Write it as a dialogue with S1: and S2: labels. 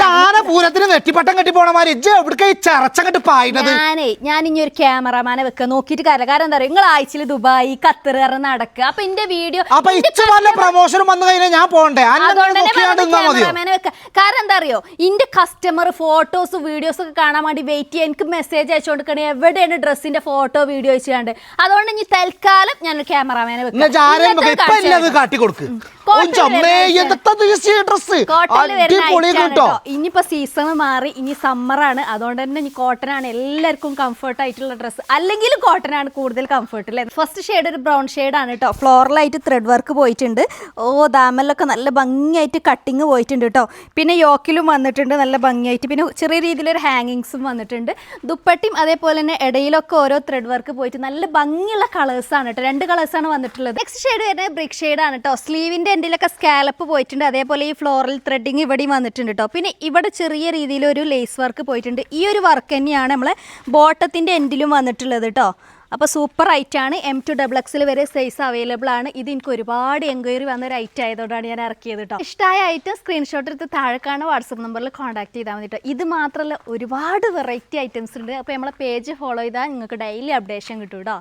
S1: ഞാൻ.
S2: പൂരത്തിന് നെറ്റിപ്പട്ടം കെട്ടി പോണമാര് എവിടെ ഈ ചറച്ചങ്ങട്ട് പായുന്നത്?
S1: ഞാനേ ഞാൻ ഇനി ഒരു ക്യാമറമാനെ വെക്ക നോക്കിട്ട് കാര്യം കാരണം എന്താ പറയുക നിങ്ങൾ ആഴ്ചയിൽ ദുബായ് ഖത്തർ കാരണം നടക്കുക. അപ്പൊ എന്റെ വീഡിയോ
S2: അപ്പൊ ഇച്ച വല്ല പ്രൊമോഷനും വന്നു കഴിഞ്ഞാൽ ഞാൻ പോണ്ടേ
S1: ക്യാമറമാനെ വെക്ക. കാരണം എന്താ അറിയോ ഇന്റെ കസ്റ്റമർ ഫോട്ടോസ് വീഡിയോസ് ഒക്കെ കാണാൻ വേണ്ടി വെയിറ്റ് ചെയ്യാൻ എനിക്ക് മെസ്സേജ് അയച്ചുകൊണ്ടിരിക്കണേ. എവിടെയാണ് ഡ്രസ്സിന്റെ ഫോട്ടോ വീഡിയോ അയച്ചുകൊണ്ട്. അതുകൊണ്ട് ഇനി തൽക്കാലം ഞാനൊരു ക്യാമറമാനെ
S2: വെക്കാം. ജാരയും കാട്ടി.
S1: ഇനിയിപ്പോ സീസൺ മാറി ഇനി സമ്മർ ആണ്. അതുകൊണ്ട് തന്നെ ഇനി കോട്ടൺ ആണ് എല്ലാവർക്കും കംഫർട്ട് ആയിട്ടുള്ള ഡ്രസ്സ് അല്ലെങ്കിൽ കോട്ടൺ ആണ് കൂടുതൽ കംഫർട്ട് അല്ലേ ഫസ്റ്റ് ഷെയ്ഡ് ഒരു ബ്രൗൺ ഷെയ്ഡ് ആണ് കേട്ടോ. ഫ്ലോറലായിട്ട് ത്രെഡ് വർക്ക് പോയിട്ടുണ്ട്. ഓ ദാമലൊക്കെ നല്ല ഭംഗിയായിട്ട് കട്ടിങ് പോയിട്ടുണ്ട് കേട്ടോ. പിന്നെ യോക്കിലും വന്നിട്ടുണ്ട് നല്ല ഭംഗിയായിട്ട്. പിന്നെ ചെറിയ രീതിയിലൊരു ഹാങ്ങിങ്സും വന്നിട്ടുണ്ട്. ദുപ്പട്ടിയും അതേപോലെ തന്നെ ഇടയിലൊക്കെ ഓരോ ത്രെഡ് വർക്ക് പോയിട്ട് നല്ല ഭംഗിയുള്ള കളേഴ്സ് ആണ് കേട്ടോ. രണ്ട് കളേഴ്സ് ആണ് വന്നിട്ടുള്ളത്. നെക്സ്റ്റ് ഷെയ്ഡ് വരുന്നത് ബ്രിക് ഷെയ്ഡ് ആണ് കേട്ടോ. സ്ലീവിന്റെ എൻഡിലൊക്കെ സ്കാലപ്പ് പോയിട്ടുണ്ട്. അതേപോലെ ഈ ഫ്ലോറൽ ത്രെഡിങ് ഇവിടെയും വന്നിട്ടുണ്ട് കേട്ടോ പിന്നെ ഇവിടെ ചെറിയ രീതിയിൽ ഒരു ലേസ് വർക്ക് പോയിട്ടുണ്ട്. ഈ ഒരു വർക്ക് തന്നെയാണ് നമ്മളെ ബോട്ടത്തിന്റെ എൻഡിലും വന്നിട്ടുള്ളത് കേട്ടോ അപ്പോൾ സൂപ്പർ ആണ്. എം ടു ഡബിൾ എക്സിൽ വരെ സൈസ് അവൈലബിൾ ആണ്. ഇത് എനിക്ക് ഒരുപാട് എൻക്വയറി വന്ന ഒരു ഐറ്റം ആയതുകൊണ്ടാണ് ഞാൻ ഇറക്കിയത് കേട്ടോ ഇഷ്ടമായ ഐറ്റം സ്ക്രീൻഷോട്ട് എടുത്ത് താഴെക്കാണ് വാട്സപ്പ് നമ്പറിൽ കോൺടാക്ട് ചെയ്താൽ മതി കേട്ടോ ഇത് മാത്രമല്ല ഒരുപാട് വെറൈറ്റി ഐറ്റംസ് ഉണ്ട്. അപ്പോൾ നമ്മളെ പേജ് ഫോളോ ചെയ്താൽ നിങ്ങൾക്ക് ഡെയിലി അപ്ഡേഷൻ കിട്ടും കേട്ടോ